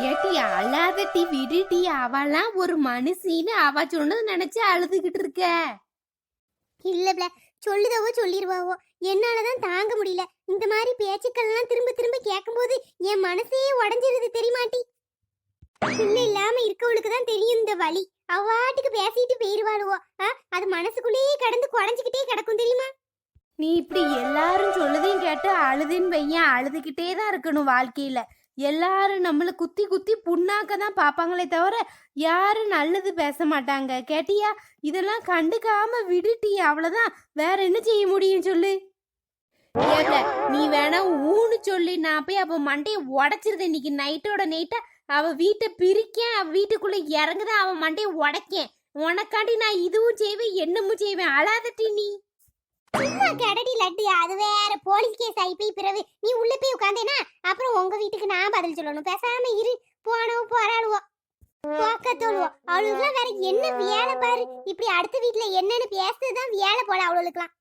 ஏட்டி அழாதட்டி விடுட்டி. அவளாம் ஒரு மனுஷின்னு அவ சொன்னது நினைச்சு அழுதுகிட்டு இருக்க. இல்ல சொல்லுதவோ சொல்லிடுவாவோ என்னாலதான் தாங்க முடியல. இந்த மாதிரி பேச்சுக்கள்லாம் திரும்ப திரும்ப கேட்கும்போது என் மனசே உடஞ்சிருது தெரியுமாட்டி? பிள்ளை இல்லாம இருக்கவளுக்கு தான் தெரியும் இந்த வலி. அவ்வாட்டுக்கு பேசிட்டு போயிருவாளுவோ. அது மனசுக்குள்ளேயே கடந்து குடஞ்சிக்கிட்டே கிடக்கும் தெரியுமா? நீ இப்படி எல்லாரும் சொல்லதையும் கேட்டு அழுதுன்னு பையன் அழுதுகிட்டே தான் இருக்கணும் வாழ்க்கையில. எல்லாரும் நம்மளை குத்தி குத்தி புண்ணாக்க தான் பார்ப்பாங்களே தவிர யாரும் நல்லது பேச மாட்டாங்க. கேட்டியா? இதெல்லாம் கண்டுக்காம விடுட்டி அவ்வளோதான் வேற என்ன செய்ய முடியும் சொல்லு? ஏப்ல, நீ வேணா ஊன்னு சொல்லி. நான் போய் அப்போ மண்டையை உடைச்சிருந்தேன் இன்னைக்கு நைட்டோட நைட்டா. அவ வீட்டை பிரிக்கேன். அவ வீட்டுக்குள்ள இறங்குதான் அவன் மண்டையை உடைக்கேன். உனக்காண்டி நான் இதுவும் செய்வேன் என்னமும் செய்வேன். அழாதட்டி நீ. சும்மா கடடி லட்டு. அது வேற போலீஸ் கேஸ் ஆகி போய் பிறகு நீ உள்ள போய் உட்காந்தேனா அப்புறம் உங்க வீட்டுக்கு நான் பதில் சொல்லணும். பேசாம இரு. போனவோ போக்க போக்கத்தோழுவோம் அவளுக்குலாம் வேற என்ன வேலை பாரு. இப்படி அடுத்த வீட்டுல என்னன்னு பேசுறதுதான் வேலை போல அவளுக்குலாம்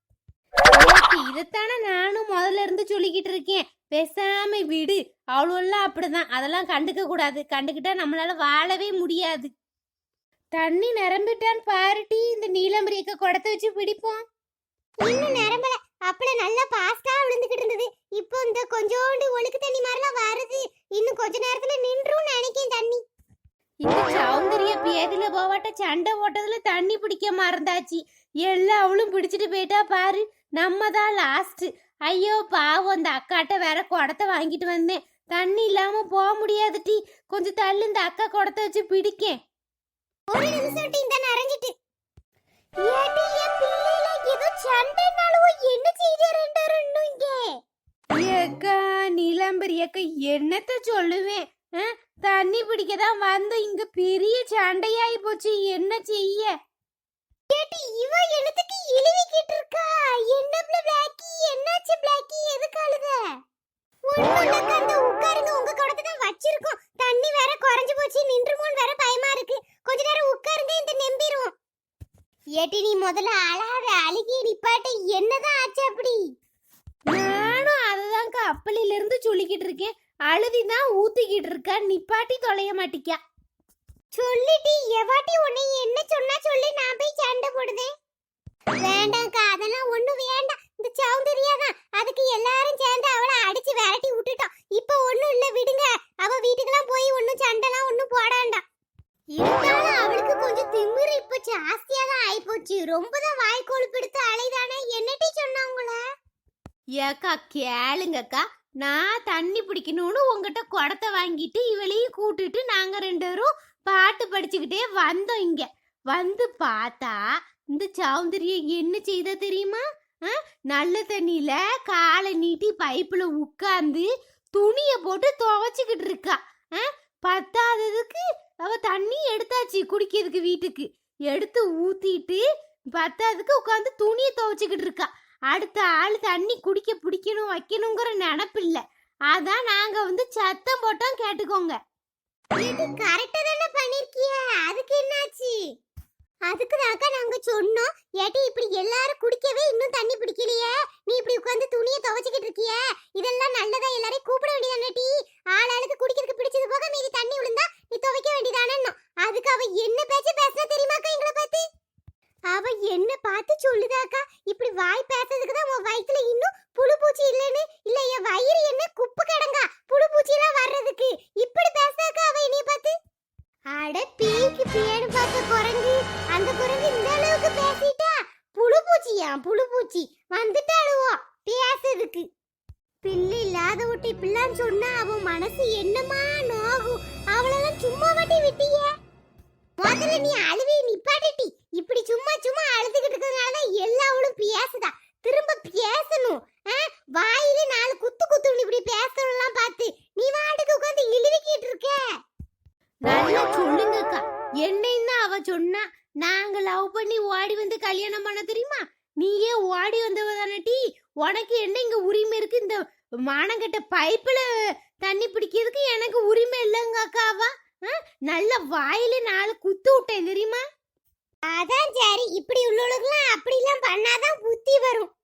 இதைத்தானே நானும் முதல்ல இருந்து சொல்லிக்கிட்டு இருக்கேன். பேசாம விடு. அவ்வளோலாம் அப்படிதான். அதெல்லாம் கண்டுக்க கூடாது. கண்டுக்கிட்டா நம்மளால வாழவே முடியாது. தண்ணி நிரம்பிட்டான்னு பாருட்டி இந்த நீலம்பரியக்க குடத்தை வச்சு பிடிப்போம். இன்னும் நிரம்பல. அப்பள நல்லா பாஸ்டா விழுந்துகிட்டு இருந்தது. இப்போ இந்த கொஞ்சோண்டு ஒழுக்கு தண்ணி மாதிரிலாம் வருது. இன்னும் கொஞ்ச நேரத்துல நின்றும் நினைக்கேன் தண்ணி. இந்த சௌந்தரிய பேதில போவாட்ட சண்டை ஓட்டதுல தண்ணி பிடிக்க மறந்தாச்சு. எல்லாம் அவளும் பிடிச்சிட்டு போயிட்டா பாரு. நம்ம தான் லாஸ்ட் ஐயோ பாவம் அந்த அக்காட்ட வேற குடத்தை வாங்கிட்டு வந்தேன். தண்ணி இல்லாம போக முடியாது டி. கொஞ்சம் தள்ளு இந்த அக்கா குடத்தை வச்சு பிடிக்கேன். ஒரு நிமிஷம் டீ இந்த நிறைஞ்சிட்டு ஏதோ சண்டைனாலவோ என்ன செய்ய ரெண்டு ரெண்டும் இங்க? ஏக்கா நீலாம்பரி அக்கா என்னத்த சொல்லுவேன்? தண்ணி பிடிக்க தான் வந்து இங்க பெரிய சண்டையாயி போச்சு. என்ன செய்ய? ஏடி இவ என்னத்துக்கு இழுவிக்கிட்டு இருக்கா? என்ன பிளாக்கி? என்னாச்சு பிளாக்கி? எதுக்கு அழுத ஒண்ணுலக்க அந்த உட்காருங்க உங்க குடத்தை தான் வச்சிருக்கோம் தண்ணி வேற குறைஞ்சு போச்சு நின்றுமோன்னு வேற பயமா இருக்கு கொஞ்ச நேரம் உட்காருங்க இந்த நம்பிரும் ஏடி நீ முதல்ல அழாத அழுகி நிப்பாட்ட என்னதான் ஆச்சு அப்படி நானும் அததான்க்கா அப்பலில இருந்து சொல்லிக்கிட்டு இருக்கேன் அழுதி தான் ஊத்திக்கிட்டு இருக்கா நிப்பாட்டி தொலைய மாட்டிக்கா சொல்லிட்டு எவாட்டி உன்னை என்ன சொன்னா சொல்லி நான் போய் சண்டை போடுதேன். வேண்டாம்க்கா அதெல்லாம் ஒண்ணும் வேண்டாம். இந்த சௌந்தரியா தான். அதுக்கு எல்லாரும் சேர்ந்து அவளை அடிச்சு விரட்டி விட்டுட்டோம். இப்போ ஒண்ணும் இல்ல விடுங்க. அவ வீட்டுக்கெல்லாம் போய் ஒண்ணும் சண்டைலாம் ஒண்ணும் போடாண்டாம் இருந்தாலும் அவளுக்கு கொஞ்சம் திமிரு இப்போ ஜாஸ்தியா தான் ஆயிப்போச்சு. ரொம்ப தான் வாய் கொழுப்பெடுத்து அலைதானே என்னட்டி சொன்னா உங்கள? ஏக்கா கேளுங்கக்கா. நான் தண்ணி உங்ககிட்ட குடத்தை வாங்கிட்டு இவளையும் கூட்டிட்டு நாங்க ரெண்டு பேரும் பாட்டு படிச்சுக்கிட்டே வந்தோம் இங்க வந்து பார்த்தா இந்த சௌந்தரியம் என்ன செய்த தெரியுமா ஆ? நல்ல தண்ணியில காலை நீட்டி பைப்புல உட்காந்து துணிய போட்டு துவைச்சுக்கிட்டு இருக்கா ஆ? பத்தாததுக்கு அவ தண்ணி எடுத்தாச்சு குடிக்கிறதுக்கு வீட்டுக்கு எடுத்து ஊத்திட்டு பத்தாததுக்கு உட்காந்து துணியை துவைச்சுக்கிட்டு இருக்கா அடுத்த ஆள் தண்ணி குடிக்க பிடிக்கணும் வைக்கணுங்கிற நினப்பில்லை அதான் நாங்க வந்து சத்தம் போட்டோம் கேட்டுக்கோங்க. இது கரெக்டா தானே பண்ணிருக்கிய? அதுக்கு என்னாச்சு? அதுக்கு தாக்கா நாங்க சொன்னோம். ஏட்டி இப்படி எல்லாரும் குடிக்கவே இன்னும் தண்ணி பிடிக்கலையே? நீ இப்படி உட்கார்ந்து துணியை துவைச்சிக்கிட்டு இருக்கிய? இதெல்லாம் நல்லதா எல்லாரையும் கூப்பிட வேண்டியதானே டீ? ஆளாளுக்கு குடிக்கிறதுக்கு பிடிச்சது போக மீதி தண்ணி விழுந்தா நீ துவைக்க வேண்டியதானே அதுக்கு அவ என்ன பேச்சு பேசினா தெரியுமாக்கா எங்களை பார்த்து? அவ என்ன பார்த்து சொல்லுதாக்கா இப்படி வாய் பேசுறதுக்கு தான் உன் வயித்துல இன்னும் புழு பூச்சி இல்லைன்னு? இல்ல என் வயிறு என்ன குப்பு கிடங்கா? புழு பூச்சி எல்லாம் வர்றதுக்கு. இப்படி பேசாக்கா அவ என்னைய பார்த்து? அட பீக்கு பேனு பார்த்த குரங்கு. அந்த குரங்கு இந்த அளவுக்கு பேசிட்டா? புழு பூச்சியா புழு பூச்சி வந்துட்டாளுவோ பேசுறதுக்கு. பிள்ளை இல்லாத விட்டு இப்படிலாம் சொன்னா அவன் மனசு என்னமா நோகும்? அவளெல்லாம் சும்மா வட்டி பைப்பில் தண்ணி பிடிக்கிறதுக்கு எனக்கு உரிமை இல்லைங்க அக்காவா? ஆ? நல்ல வாயில நாலு குத்து விட்டேன் தெரியுமா? அதான் சரி இப்படி உள்ளவங்களுக்குலாம் அப்படிலாம் பண்ணாதான் புத்தி வரும்.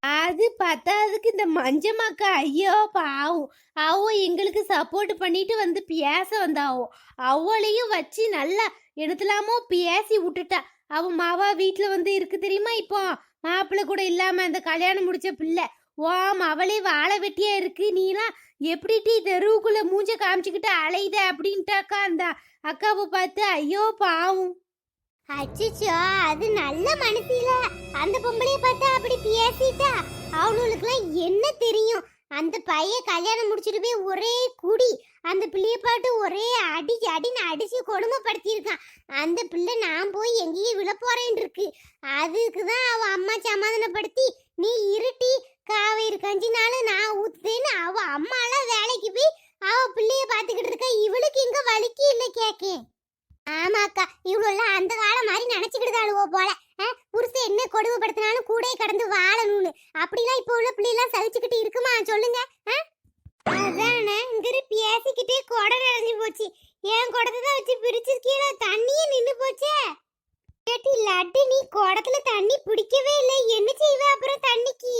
அது பத்தாததுக்கு இந்த மஞ்சமாக்கா ஐயோ பாவும். அவோ எங்களுக்கு சப்போர்ட் பண்ணிட்டு வந்து பேச வந்தாவோ. அவளையும் வச்சு நல்லா எடுத்துலாமோ பேசி விட்டுட்டா. அவன் மாவா வீட்டில் வந்து இருக்கு தெரியுமா இப்போ? மாப்பிள்ளை கூட இல்லாம அந்த கல்யாணம் முடிச்ச பிள்ளை. ஓம் அவளே வாழை வெட்டியா இருக்கு. நீலாம் எப்படி டீ தெருவுக்குள்ள மூஞ்ச காமிச்சுக்கிட்டு அலையுத அப்படின்ட்டாக்கா அந்த அக்காவை பார்த்து ஐயோ பாவம். அச்சச்சோ அது நல்ல மனசில. அந்த பொம்பளைய பார்த்தா அப்படி பேசிட்டா அவளுக்குலாம் என்ன தெரியும்? அந்த பையன் கல்யாணம் முடிச்சிட்டு போய் ஒரே குடி. அந்த பிள்ளைய பாட்டு ஒரே அடி அடின்னு அடிச்சு கொடுமைப்படுத்தியிருக்கான். அந்த பிள்ளை நான் போய் எங்கேயும் விழ போறேன் இருக்கு. அதுக்கு தான் அவன் அம்மா சமாதானப்படுத்தி நீ இருட்டி காவேரி கஞ்சினாலும் நான் ஊத்துதேன்னு அவ அம்மாலாம் வேலைக்கு போய் அவ பிள்ளைய பார்த்துக்கிட்டு இருக்க. இவளுக்கு இங்க வலிக்கு இல்லை கேக்கு. ஆமாக்கா இவ்வளோலாம் அந்த காலம் மாதிரி நினைச்சுக்கிட்டுதாளுவோ போல. அஹ், புருஷன் என்ன கொடுமைப்படுத்தினாலும் கூடயே கடந்து வாழணும்னு. அப்படிலாம் இப்போ உள்ள பிள்ளைலாம் சகிச்சுக்கிட்டு இருக்குமா? சொல்லுங்க. அதானே இங்க பேசிக்கிட்டே குடம் நிறைஞ்சு போச்சு. என் குடத்தை தான் வச்சு பிரிச்சு கீழே தண்ணியே நின்னு போச்சே. கேட்டி லட்டு நீ குடத்துல தண்ணி பிடிக்கவே இல்லை. என்ன செய்வே அப்புறம் தண்ணிக்கு?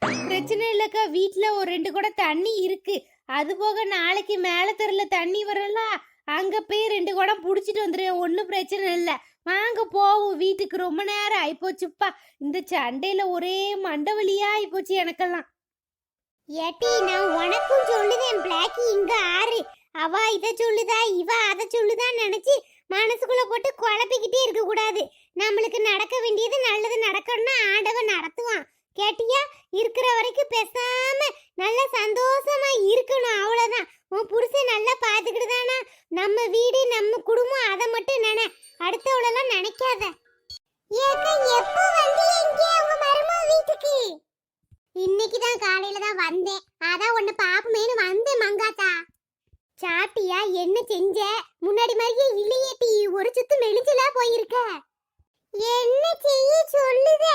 பிரச்சனை இல்லக்கா. வீட்ல ஒரு ரெண்டு கூட தண்ணி இருக்கு. அது போக நாளைக்கு மேல தெருல தண்ணி வரல அங்க போய் ரெண்டு குடம் புடிச்சிட்டு வந்துடுவேன் ஒன்றும் பிரச்சனை இல்லை. வாங்க போவோம். வீட்டுக்கு ரொம்ப நேரம் ஆயிப்போச்சுப்பா. இந்த சண்டையில ஒரே மண்டவலியா ஆயிப்போச்சு எனக்கெல்லாம். ஏட்டி நான் உனக்கும் சொல்லுதேன் பிளாக்கி இங்க ஆறு. அவ இத சொல்லுதா இவ அத சொல்லுதான்னு நினைச்சு மனசுக்குள்ள போட்டு குழப்பிக்கிட்டே இருக்க கூடாது நம்மளுக்கு நடக்க வேண்டியது நல்லது நடக்கணும்னா ஆண்டவன் நடத்துவான். கேட்டியா? இருக்கிற வரைக்கும் பேசாம நல்ல சந்தோஷமா இருக்கணும் அவ்வளவுதான். உன் புருஷன் நல்லா பாத்துக்கிட்டு தானா நம்ம வீடு நம்ம குடும்பம் அதை மட்டும் நினை. அடுத்தவளெல்லாம் நினைக்காத. எப்போ வந்து எங்கே உங்க வீட்டுக்கு? இன்னைக்கு தான் காலையில தான் வந்தேன். அதான் உன்னை பாப்பமேனு வந்தேன் மங்காத்தா. சாப்பிட்டியா? என்ன செஞ்ச? முன்னாடி மாதிரி இல்லையே டீ ஒரு சுத்து மெலிஞ்சலா போயிருக்க என்ன செய்ய சொல்லுத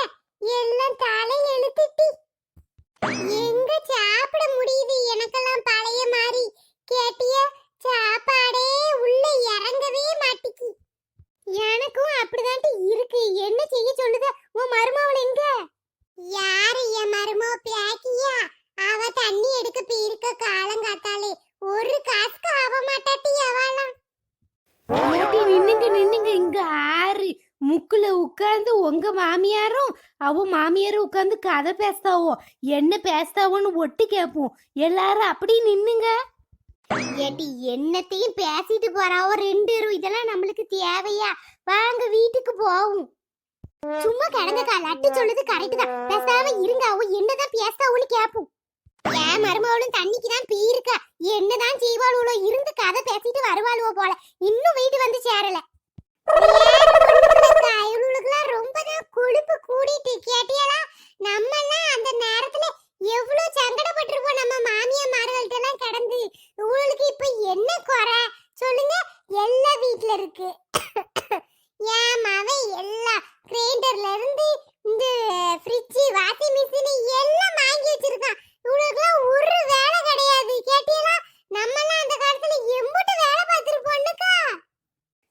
எல்லாம் தலை எழுத்துட்டி எங்க சாப்பிட முடியுது எனக்கெல்லாம் பழைய மாதிரி கேட்டிய சாப்பாடே உள்ள இறங்கவே மாட்டிக்கு எனக்கும் அப்படிதான்ட்டு இருக்கு என்ன செய்ய சொல்லுத உன் மருமவள் எங்க யாரு என் மருமோ பியாக்கியா அவ தண்ணி எடுக்க போயிருக்க காலம் காத்தாலே ஒரு காசுக்கு ஆக மாட்டாட்டி அவளாம் ஏட்டி நின்னுங்க நின்னுங்க இங்க ஆறு முக்குல உட்கார்ந்து உங்க மாமியாரும் அவ மாமியார் உட்காந்து கதை பேசுதாவோ என்ன பேசுதாவோன்னு ஒட்டு கேட்போம். எல்லாரும் அப்படி நின்னுங்க. ஏட்டி என்னத்தையும் பேசிட்டு போறாவோ ரெண்டு ரூ இதெல்லாம் நம்மளுக்கு தேவையா? வாங்க வீட்டுக்கு போவோம். சும்மா கிடங்கக்கா லட்டு சொல்லுது கரெக்ட் தான். பேசாம இருங்க அவ என்னதான் பேசாவுன்னு கேட்போம். ஏன் மருமகளும் தண்ணிக்கு தான் பீருக்கா என்னதான் செய்வாளுவோ இருந்து கதை பேசிட்டு வருவாளுவோ போல. இன்னும் வீடு வந்து சேரலை. ரொம்ப கொழுப்பு கூடிட்டு கேட்டியலா நம்மலாம் அந்த நேரத்துல எவ்வளவு சங்கடப்பட்டிருப்போம் நம்ம மாமியா மார்கள்ட்ட எல்லாம் கடந்து உங்களுக்கு இப்ப என்ன குறை சொல்லுங்க எல்லா வீட்ல இருக்கு ஏன் மவன் எல்லா கிரைண்டர்ல இருந்து இந்த ஃப்ரிட்ஜ் வாஷிங் மிஷின் எல்லாம் வாங்கி வச்சிருக்கான் இவங்களுக்குலாம் ஒரு வேலை கிடையாது கேட்டியலா நம்மலாம் அந்த காலத்துல எம்புட்டு வேலை பார்த்திருப்போம்னுக்கா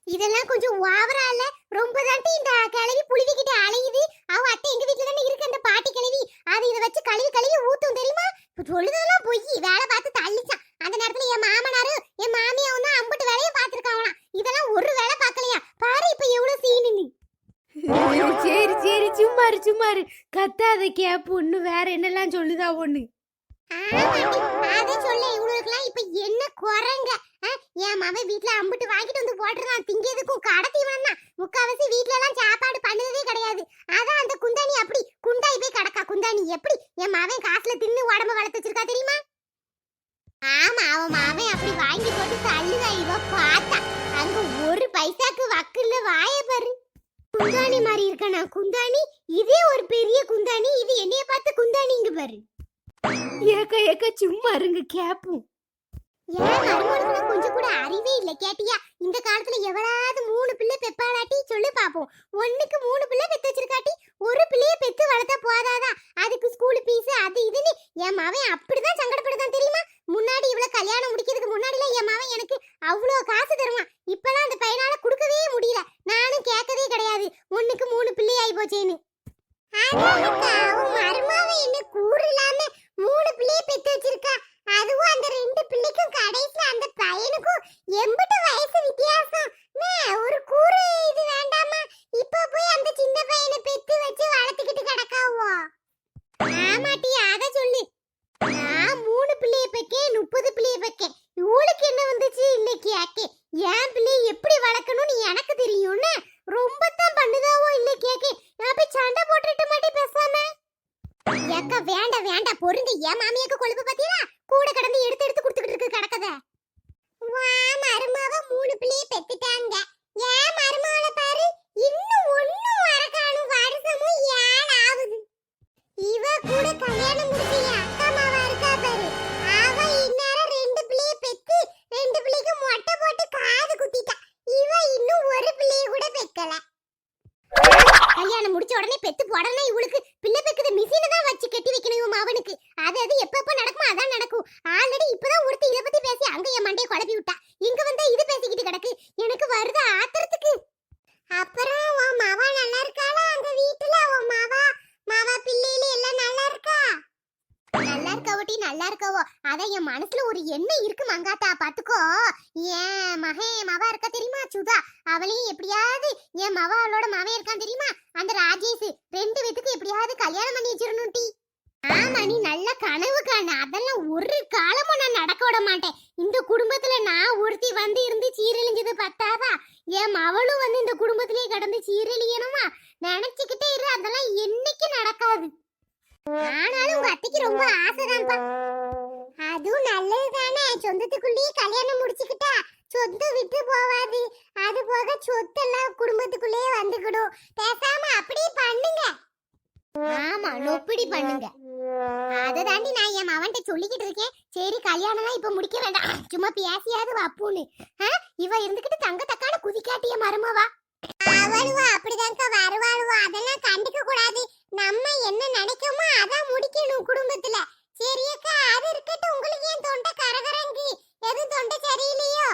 இதெல்லாம் இல்ல ரொம்ப தாண்டி இந்த கிளவி புழுவிக்கிட்டு அலையுது. அவ அத்தை எங்க வீட்ல தானே இருக்கு அந்த பாட்டி கிளவி அது இத வச்சு கழுவி கழுவி ஊத்தும் தெரியுமா? சொல்லுதெல்லாம் பொய். வேலை பார்த்து தள்ளிச்சான் அந்த நேரத்துல என் மாமனாரும் என் மாமியாவும் தான் அம்புட்டு வேலையை பார்த்திருக்காங்களாம். இதெல்லாம் ஒரு வேலை பார்க்கலையா? பாரு இப்ப எவ்வளவு சீனு சரி சரி சும்மாரு சும்மாரு. கத்தாத கேப்பு ஒண்ணு வேற என்னெல்லாம் சொல்லுதா ஒண்ணு. அதை சொல்ல இவங்களுக்குலாம் இப்ப என்ன குறைங்க மவன் வீட்டில் அம்பிட்டு வாங்கிட்டு வந்து போட்டுருக்கான். திங்கிறதுக்கும் கடத்தி வேணா முக்காவாசி வீட்ல எல்லாம் சாப்பாடு பண்ணதே கிடையாது. அதான் அந்த குந்தாணி அப்படி குண்டாய் போய் கிடக்கா. குந்தாணி எப்படி? என் மவன் காசுல தின்னு உடம்ப வளர்த்து வச்சிருக்கா தெரியுமா? ஆமா அவன் மவன் அப்படி வாங்கி போட்டு தள்ளுதா இவ பார்த்தா அங்க ஒரு பைசாக்கு வக்குல வாய பாரு. குந்தாணி மாதிரி இருக்கா குந்தாணி? இதே ஒரு பெரிய குந்தாணி. இது என்னைய பார்த்து குந்தாணிங்க பாரு. ஏக்க ஏக்க சும்மா இருங்க கேப்பும் ஏன் அருமனுக்கு கொஞ்சம் கூட அறிவே இல்ல கேட்டியா? இந்த காலத்துல எவளாவது மூணு பிள்ளை பெப்பாளாட்டி சொல்லு பாப்போம். ஒண்ணுக்கு மூணு பிள்ளை பெத்து வச்சிருக்காட்டி ஒரு பிள்ளைய பெத்து வளர்த்தா போதாதா? அதுக்கு ஸ்கூல் ஃபீஸ் அது இதுன்னு என் மாவன் அப்படிதான் சங்கடப்படுதான் தெரியுமா? முன்னாடி இவ்வளவு கல்யாணம் முடிக்கிறதுக்கு முன்னாடில என் மாவன் எனக்கு அவ்வளோ காசு தருவான். இப்பெல்லாம் அந்த பையனால கொடுக்கவே முடியல. நானும் கேட்கவே கிடையாது. ஒண்ணுக்கு மூணு பிள்ளை ஆகி போச்சேன்னு என்ன கூறு மூணு பிள்ளைய பெத்து வச்சிருக்கா. அதுவும் அந்த ரெண்டு பிள்ளைக்கும் கடைசில அந்த பையனுக்கும் எம்பிட்டு வயசு வித்தியாசம். ஒரு கூறு இது வேண்டாமா? இப்ப போய் அந்த சின்ன பையனை பெத்து வச்சு வளர்த்துக்கிட்டு கிடக்காவோ? ஆமாட்டி அத சொல்லு. நான் மூணு பிள்ளைய பக்கே முப்பது பிள்ளைய பக்கே இவளுக்கு என்ன வந்துச்சு? இன்னைக்கு ஏன் பிள்ளை நல்லா இருக்கவோ? அதான் என் மனசுல ஒரு எண்ணம் இருக்கு மங்காத்தா பாத்துக்கோ. என் மகன் மவா இருக்க தெரியுமா? சுதா. அவளையும் எப்படியாவது என் மவாளோட மவன் இருக்கான் தெரியுமா? அந்த ராஜேஷ். ரெண்டு பேத்துக்கு எப்படியாவது கல்யாணம் பண்ணி வச்சிடணும் டி. ஆமா நீ நல்ல கனவு காண. அதெல்லாம் ஒரு காலமும் நான் நடக்க விட மாட்டேன். இந்த குடும்பத்துல நான் ஒருத்தி வந்து இருந்து சீரழிஞ்சது பத்தாதா? என் மவளும் வந்து இந்த குடும்பத்திலேயே கடந்து சீரழியணுமா? நினைச்சுக்கிட்டே இரு. அதெல்லாம் என்ன ஆனாலும் உங்க அத்தைக்கு ரொம்ப ஆசைதான்ப்பா. அதுவும் நல்லது தானே சொந்தத்துக்குள்ளேயே கல்யாணம் முடிச்சுக்கிட்டா சொத்து விட்டு போவாது. அது போக சொத்தெல்லாம் குடும்பத்துக்குள்ளேயே வந்துக்கிடும். பேசாம அப்படியே பண்ணுங்க. ஆமா நொப்படி பண்ணுங்க. அதை தாண்டி நான் என் மவன்கிட்ட சொல்லிக்கிட்டு இருக்கேன். சரி கல்யாணம்லாம் இப்ப முடிக்க வேண்டாம். சும்மா பேசியாவது வப்புன்னு. இவ இருந்துகிட்டு தங்க தக்கான குதிக்காட்டிய மருமவா. அவளுவா அப்படிதான்க்கா வருவாளுவா. அதெல்லாம் கண்டுக்க கூடாது நம்ம என்ன நினைக்கோமோ அதான் முடிக்கணும் குடும்பத்துல. சரியக்கா அது இருக்கட்டும். உங்களுக்கு ஏன் தொண்டை கரகரங்கி? எதுவும் தொண்டை சரியில்லையோ?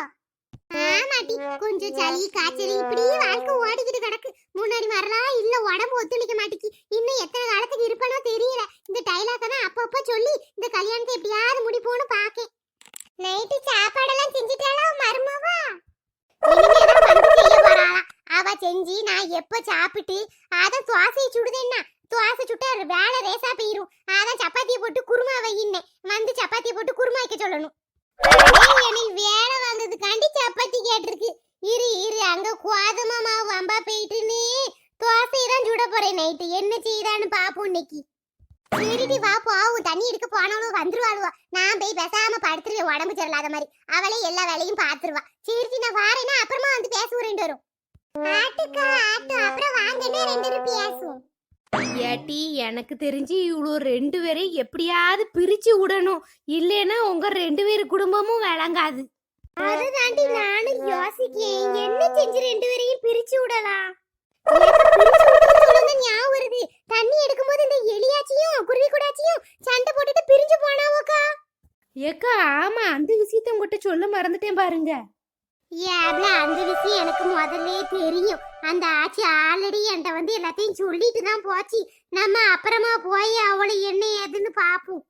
ஆமாட்டி கொஞ்சம் சளி காய்ச்சல் இப்படியே வாழ்க்கை ஓடிக்கிட்டு கிடக்கு. முன்னாடி வரலாம் இல்ல உடம்பு ஒத்துழைக்க மாட்டேங்கி. இன்னும் எத்தனை காலத்துக்கு இருப்பனோ தெரியல. இந்த டைலாக தான் அப்பப்ப சொல்லி இந்த கல்யாணத்தை எப்படியாவது முடிப்போன்னு பாக்கேன். நைட்டு சாப்பாடெல்லாம் செஞ்சுட்டாளா மருமவா? இனிமேதான் வந்து செய்ய போறாளாம். அவ செஞ்சு நான் எப்ப சாப்பிட்டு அத துவாசையை சுடுதேன்னா துவாசை சுட்டா வேலை ரேசா போயிரும். அதான் சப்பாத்தியை போட்டு குருமா வையின்னே வந்து சப்பாத்தியை போட்டு குருமா வைக்க சொல்லணும். எனக்கு வேலை வந்ததுக்காண்டி சப்பாத்தி கேட்டிருக்கு. இரு இரு அங்க குவாதமா மாவு அம்பா போயிட்டு நீ தோசை தான் சுட போறேன் நைட்டு. என்ன செய்யறான்னு பாப்போம் இன்னைக்கு. சரிடி வா போவும். தண்ணி எடுக்க போனாலும் வந்துருவாளுவா. நான் போய் பேசாம படுத்துருவேன். உடம்பு சரியில்லாத மாதிரி. அவளே எல்லா வேலையும் பாத்துருவா. சரி நான் வாரேன்னா அப்புறமா வந்து பேசுவோம் ரெண்டு வரும் ஆட்டுக்கா ஆட்டு. அப்புறம் வாங்கன்னு ரெண்டு பேசுவோம். ஏட்டி எனக்கு தெரிஞ்சு இவ்வளோ ரெண்டு பேரையும் எப்படியாவது பிரிச்சு விடணும். இல்லைன்னா உங்க ரெண்டு பேர் குடும்பமும் விளங்காது. அதை தாண்டி நானும் யோசிக்கேன் என்ன செஞ்சு ரெண்டு பேரையும் பிரிச்சு விடலாம்? ஞாபகம் வருது. தண்ணி எடுக்கும்போது இந்த எலியாச்சியும் குருவி கூடாச்சியும் சண்டை போட்டுட்டு பிரிஞ்சு போனாவோக்கா? ஏக்கா ஆமா அந்த விஷயத்த உங்ககிட்ட சொல்ல மறந்துட்டேன் பாருங்க. ஏப்ல அந்த விஷயம் எனக்கு முதல்ல தெரியும். அந்த ஆச்சி ஆல்ரெடி என்கிட்ட வந்து எல்லாத்தையும் சொல்லிட்டு தான் போச்சு. நம்ம அப்புறமா போய் அவளை என்ன ஏதுன்னு பார்ப்போம்